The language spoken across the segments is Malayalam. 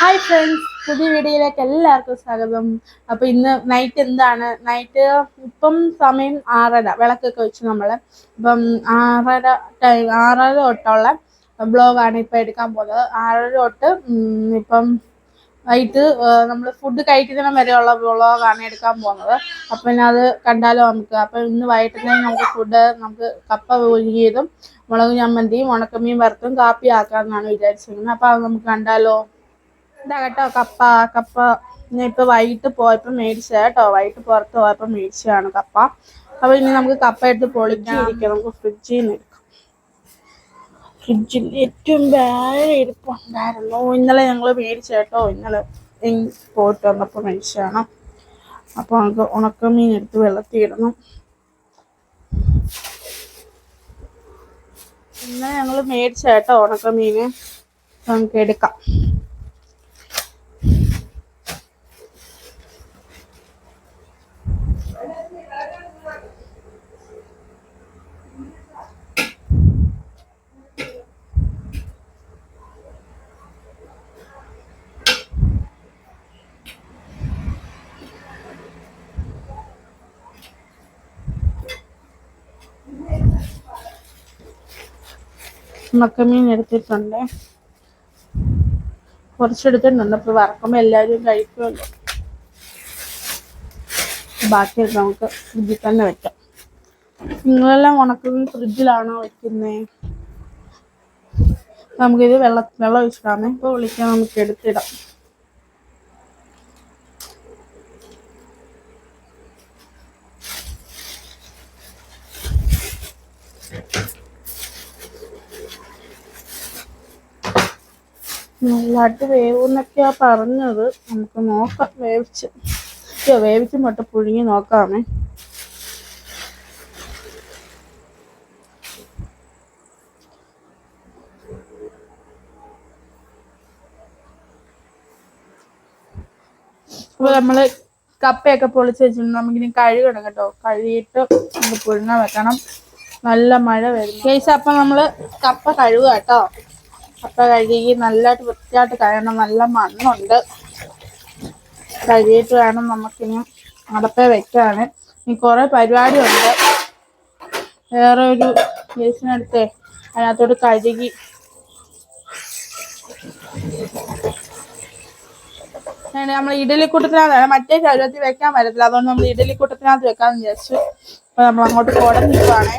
ഹായ് ഫ്രണ്ട്സ് പുതിയ വീഡിയോയിലേക്ക് എല്ലാവർക്കും സ്വാഗതം. അപ്പൊ ഇന്ന് നൈറ്റ് എന്താണ്? നൈറ്റ് ഇപ്പം സമയം ആറര വിളക്കൊക്കെ വെച്ച് നമ്മൾ ഇപ്പം ആറര ടൈം ആറര തൊട്ടുള്ള ബ്ലോഗാണ് ഇപ്പം എടുക്കാൻ പോകുന്നത്. ആറര തൊട്ട് ഇപ്പം വൈകിട്ട് നമ്മൾ ഫുഡ് കഴിക്കുന്നതിനും വരെയുള്ള വ്ളോഗാണ് എടുക്കാൻ പോകുന്നത്. അപ്പം പിന്നെ അത് കണ്ടാലോ നമുക്ക്. അപ്പം ഇന്ന് വൈകിട്ടത്തേക്ക് നമുക്ക് ഫുഡ് നമുക്ക് കപ്പ ഒഴുകിയതും മുളക് ചമ്മന്തിയും ഉണക്കമീൻ വറുത്തും കാപ്പി ആക്കാമെന്നാണ് വിചാരിച്ചിരിക്കുന്നത്. അപ്പം അത് നമുക്ക് കണ്ടാലോ? ഇതാ കേട്ടോ കപ്പ കപ്പ. ഞാൻ ഇപ്പൊ വൈകിട്ട് പോയപ്പോ മേടിച്ച കേട്ടോ. വൈകിട്ട് പുറത്ത് പോയപ്പോ മേടിച്ചതാണ് കപ്പ. അപ്പൊ ഇനി നമുക്ക് കപ്പ എടുത്ത് പൊളിച്ചിരിക്കാം നമുക്ക് ഫ്രിഡ്ജിൽ നിന്ന് എടുക്കാം. ഫ്രിഡ്ജിൽ ഏറ്റവും വേറെ ഇരിപ്പുണ്ടായിരുന്നു ഇന്നലെ ഞങ്ങൾ മേടിച്ച കേട്ടോ. ഇന്നലെ പോയിട്ട് വന്നപ്പോൾ മേടിച്ചതാണ്. അപ്പൊ നമുക്ക് ഉണക്കമീൻ എടുത്ത് വെള്ളത്തിൽ ഇന്നലെ ഞങ്ങൾ മേടിച്ച കേട്ടോ ഉണക്കമീന് നമുക്ക് എടുക്കാം. ഉണക്കമീൻ എടുത്തിട്ടുണ്ട്. കുറച്ചെടുത്തിട്ടുണ്ട്. അപ്പൊ വറക്കുമ്പോ എല്ലാവരും കഴിക്കുമല്ലോ. ബാക്കി നമുക്ക് ഫ്രിഡ്ജിൽ തന്നെ വെക്കാം. നിങ്ങളെല്ലാം ഉണക്കമീൻ ഫ്രിഡ്ജിലാണോ വെക്കുന്നത് നമുക്കിത് വെള്ള വെള്ളം ഒഴിച്ചിടാമേ ഇപ്പൊ വിളിക്കാൻ നമുക്ക് എടുത്തിടാം. നല്ലതായിട്ട് വേവെന്നൊക്കെയാ പറഞ്ഞത്. നമുക്ക് നോക്കാം. വേവിച്ച് വേവിച്ച് മൊട്ട പുഴുങ്ങി നോക്കാമേ. അപ്പൊ നമ്മൾ കപ്പയൊക്കെ പൊളിച്ച് വെച്ചിട്ടുണ്ട്. നമുക്കിനി കഴുകണം കേട്ടോ. കഴുകിയിട്ട് നമുക്ക് പുഴുങ്ങാൻ വെക്കണം. നല്ല മഴ വരും കേസ് അപ്പൊ നമ്മൾ കപ്പ കഴുകാട്ടോ. കേട്ടോ കപ്പ കഴുകി നല്ലതായിട്ട് വൃത്തിയായിട്ട് കഴിയണം നല്ല മണ്ണുണ്ട്. കഴുകിയിട്ട് വേണം നമുക്കിനി അടപ്പേ വെക്കാണ് ഇനി കുറെ പരിപാടിയുണ്ട്. വേറെ ഒരു കേസിനടുത്തേ അതിനകത്തോട് കഴുകി നമ്മൾ ഇഡലിക്കൂട്ടത്തിനകത്ത് മറ്റേ ശരീരത്തിൽ വെക്കാൻ പറ്റത്തില്ല. അതുകൊണ്ട് നമ്മൾ ഇഡലിക്കൂട്ടത്തിനകത്ത് വെക്കാന്ന് വിചാരിച്ചു. അപ്പൊ നമ്മൾ അങ്ങോട്ട് കുടഞ്ഞിട്ടുവാണേ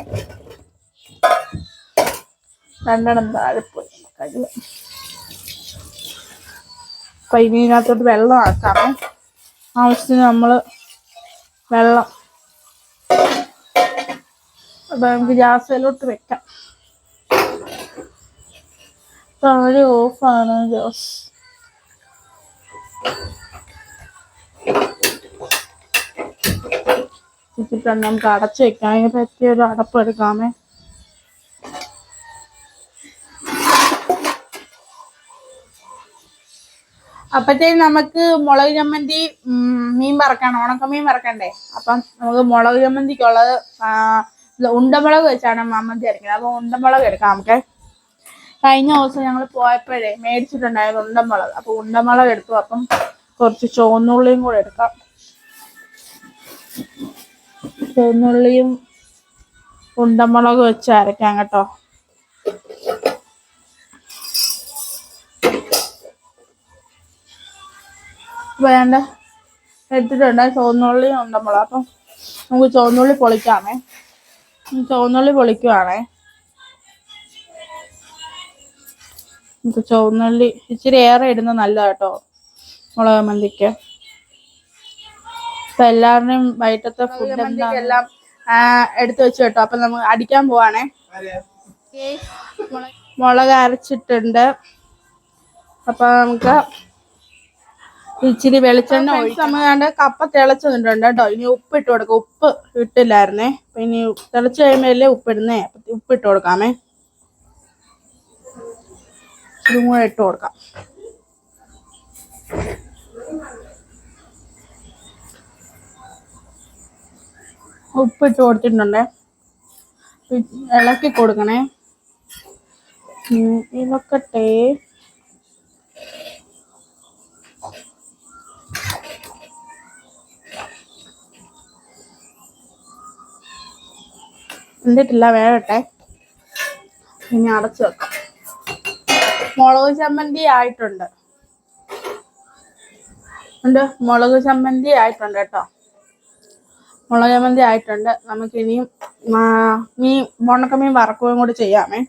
രണ്ടെണ്ണം താഴെ പോയി. കഴുക അപ്പൊ ഇനി ഇതിനകത്തോട്ട് വെള്ളം ആക്കാം ആവശ്യത്തിന് നമ്മൾ വെള്ളം അപ്പൊ നമുക്ക് ഗ്യാസിലോട്ട് വെക്കാം. താഴെ ഓഫാണ് ഗ്യാസ്. നമുക്ക് അടച്ചു വെക്കാം. അതിന് പറ്റിയ ഒരു അടപ്പ് എടുക്കാമേ. അപ്പത്തേക്കും നമുക്ക് മുളക് ചമ്മന്തി മീൻ വറക്കണം. ഉണക്കമീൻ വറക്കണ്ടേ? അപ്പം നമുക്ക് മുളക് ചമ്മന്തിക്കുള്ളത് ഉണ്ടമുളക് വെച്ചാണ് മമ്മന്തി അരക്കുന്നത്. അപ്പൊ ഉണ്ടമുളക് എടുക്കാം നമുക്ക്. കഴിഞ്ഞ ദിവസം ഞങ്ങൾ പോയപ്പോഴേ മേടിച്ചിട്ടുണ്ടായിരുന്നു ഉണ്ടമുളക്. അപ്പൊ ഉണ്ടമുളക് എടുത്തു. അപ്പം കുറച്ച് ചുവന്നുള്ളിയും കൂടെ എടുക്കാം. ചുവന്നുള്ളിയും ഉണ്ടമുളക് വെച്ച് അരക്കാം കേട്ടോ. വേണ്ട. എടുത്തിട്ടുണ്ട്. ചുവന്നുള്ളി നമ്മൾ അപ്പം നമുക്ക് ചുവന്നുള്ളി പൊളിക്കാമേ. ചുവന്നുള്ളി പൊളിക്കുവാണേ. നമുക്ക് ചുവന്നുള്ളി ഇച്ചിരി ഏറെ ഇടുന്നത് നല്ലതാണ് കേട്ടോ മുളക് മല്ലിക്ക്. ഇപ്പൊ എല്ലാവരുടെയും വൈകിട്ടത്തെ ഫുഡ് എല്ലാം എടുത്തു വെച്ചു കേട്ടോ. അപ്പൊ നമുക്ക് അടിക്കാൻ പോവാണേ. മുളക്. മുളക് അരച്ചിട്ടുണ്ട്. അപ്പൊ നമുക്ക് ഇച്ചിരി വെളിച്ചെണ്ണ ഒഴിച്ച് നമ്മൾ കണ്ട് കപ്പ തിളച്ചു നിന്നിട്ടുണ്ട് കേട്ടോ. ഇനി ഉപ്പ് ഇട്ട് കൊടുക്കാം. ഉപ്പ് ഇട്ടില്ലായിരുന്നേ. അപ്പൊ ഇനി തിളച്ച് കഴിയുമ്പോഴല്ലേ ഉപ്പ് ഇടുന്നേ അപ്പൊ ഉപ്പ് ഇട്ട് കൊടുക്കാമേ. ഇതും കൂടെ ഇട്ട് കൊടുക്കാം. ഉപ്പ് ഇട്ട് കൊടുത്തിട്ടുണ്ടേ ഇളക്കി കൊടുക്കണേ. ഇളക്കട്ടെ എന്തിട്ടില്ല വേവട്ടെ. ഇനി അടച്ചു വെക്കാം. മുളക് ചമ്മന്തി ആയിട്ടുണ്ട്. ഉണ്ട് മുളക് ചമ്മന്തി ആയിട്ടുണ്ട് കേട്ടോ. മുളക് ചമ്മന്തി ആയിട്ടുണ്ട്. നമുക്ക് ഇനിയും മീൻ ഉണക്കമീൻ വറക്കുകയും കൂടി ചെയ്യാമേ.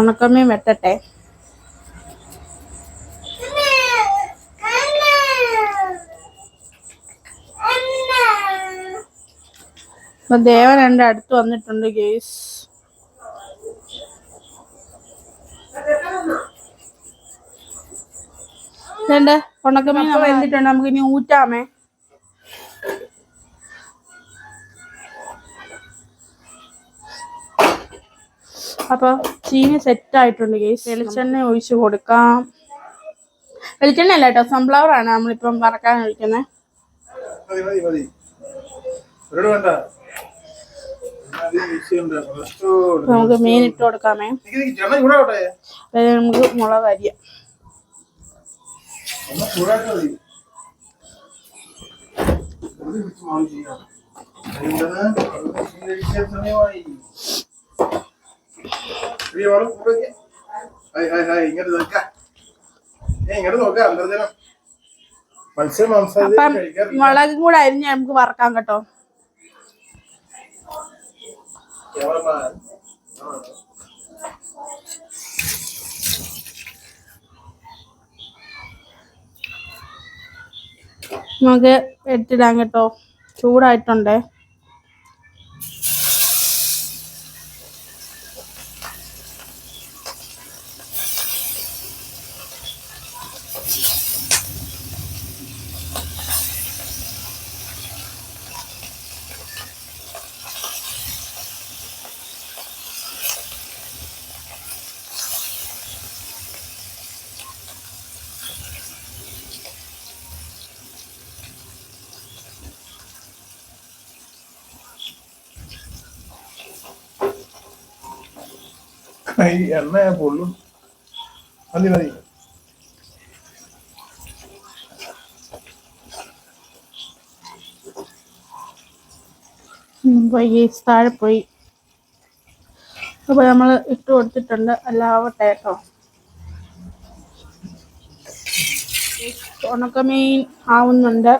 ഉണക്കമീൻ വെട്ടട്ടെ. അപ്പൊ ദേവൻ എന്റെ അടുത്ത് വന്നിട്ടുണ്ട് ഗേസ് രണ്ട് ഉണക്കമീൻ നമ്മൾ എന്തിട്ടുണ്ട്? നമുക്ക് ഇനി ഊറ്റാമേ. അപ്പൊ ചീനി സെറ്റ് ആയിട്ടുണ്ട് ഗേസ് വെളിച്ചെണ്ണ ഒഴിച്ചു കൊടുക്കാം. വെളിച്ചെണ്ണ അല്ല കേട്ടോ സൺഫ്ലവർ ആണ്. നമ്മളിപ്പം വറക്കാൻ ഒഴിക്കുന്നത് നമുക്ക് മീൻ ഇട്ട് കൊടുക്കാമേ. നമുക്ക് മുളക് അരിയാം മുളകും കൂടെ അരിഞ്ഞ് നമുക്ക് വറക്കാം കേട്ടോ. നമുക്ക് എടുത്തിടാൻ കേട്ടോ. ചൂടായിട്ടുണ്ടേ. ഈ എണ്ണയെ പൊള്ളും മതി മതി. പോയി താഴെ പോയി. അപ്പൊ നമ്മൾ ഇട്ട് കൊടുത്തിട്ടുണ്ട്. എല്ലാവട്ടെ കേട്ടോ ഉണക്കമീൻ ആവുന്നുണ്ട്.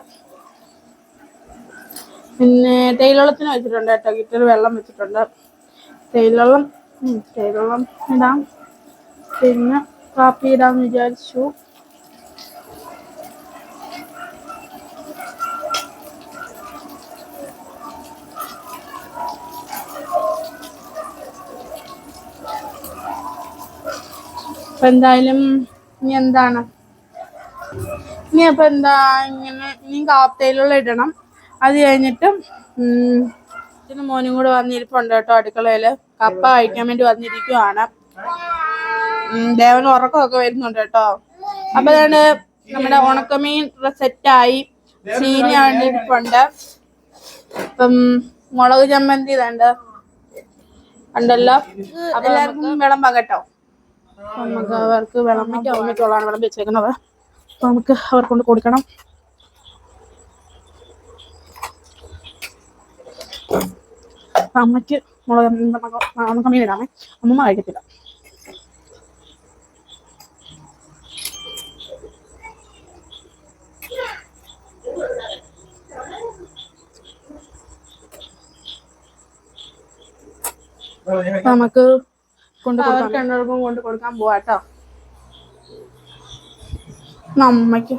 പിന്നെ തേയിലവെള്ളത്തിന് വെച്ചിട്ടുണ്ട് കേട്ടോ കിറ്റർ വെള്ളം വെച്ചിട്ടുണ്ട്. തേയിലവെള്ളം ഉം, തേയിലവെള്ളം ഇടാം. പിന്നെ കാപ്പി ഇടാന്ന് വിചാരിച്ചു. അപ്പൊ എന്തായാലും ഇനി എന്താണ്? ഇനി അപ്പൊ എന്താ ഇങ്ങനെ ഇനി കാപ്പയിലുള്ള ഇടണം. അത് കഴിഞ്ഞിട്ട് അച്ഛനും മോനും കൂടെ വന്നിരിപ്പുണ്ട് കേട്ടോ അടുക്കളയിൽ. കപ്പ കഴിക്കാൻ വേണ്ടി വന്നിരിക്കുവാണ്. ദേവന് ഉറക്കമൊക്കെ വരുന്നുണ്ട് കേട്ടോ. അപ്പൊ അതാണ് നമ്മുടെ ഉണക്കമീൻ സെറ്റായി. ചീനി വേണ്ടിയിട്ടുണ്ട് ഇപ്പം മുളക് ചമ്മന്തി ഇതുണ്ട്. ഉണ്ടല്ലോ. എല്ലാവർക്കും വിളമ്പാം കേട്ടോ. നമുക്ക് അവർക്ക് വിളമ്പയ്ക്ക് അമ്മയ്ക്കുള്ളതാണ് വിളമ്പി വെച്ചേക്കുന്നത്. അപ്പൊ നമുക്ക് അവർക്കൊണ്ട് കൊടുക്കണം. അപ്പൊ അമ്മയ്ക്ക് മുളക് മീൻ ഇടാമേ. അമ്മമ്മ കഴിക്കത്തില്ല. നമുക്ക് കൊണ്ട് കൊണ്ട് കൊടുക്കാൻ പോവാട്ടോ നമ്മയ്ക്ക്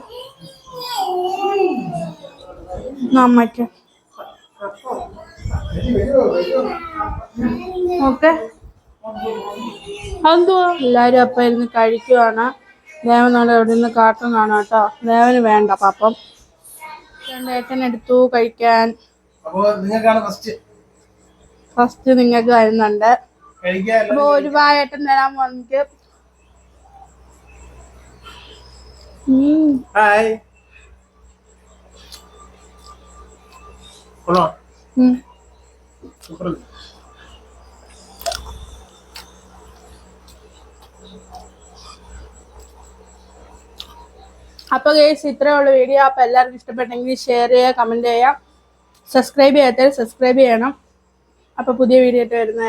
നമ്മയ്ക്ക് ഓക്കെ. അതെന്തുവാ എല്ലാരും അപ്പം ഇരുന്ന് കഴിക്കുവാണ്. ദേവൻ അവിടെ എവിടെ നിന്ന് കാട്ടും കാണാം കേട്ടോ. ദേവന് വേണ്ട പാപ്പം. ഏട്ടൻ എടുത്തു കഴിക്കാൻ. ഫസ്റ്റ് നിങ്ങൾക്ക് തരുന്നുണ്ട്. കഴിക്കാൻ അപ്പൊ ഒരു വായേട്ടൻ തരാൻ വന്നിട്ട് ഉം. ഹായ് കൊള്ളാം ഉം. സൂപ്പർ. അപ്പൊ ഗേസ് ഉള്ളൂ വീഡിയോ അപ്പൊ എല്ലാവർക്കും ഇഷ്ടപ്പെട്ടെങ്കിൽ ഷെയർ ചെയ്യുക കമന്റ് ചെയ്യുക. സബ്സ്ക്രൈബ് ചെയ്യാത്തവർ സബ്സ്ക്രൈബ് ചെയ്യണം. അപ്പോൾ പുതിയ വീഡിയോ ആയിട്ട് വരുന്ന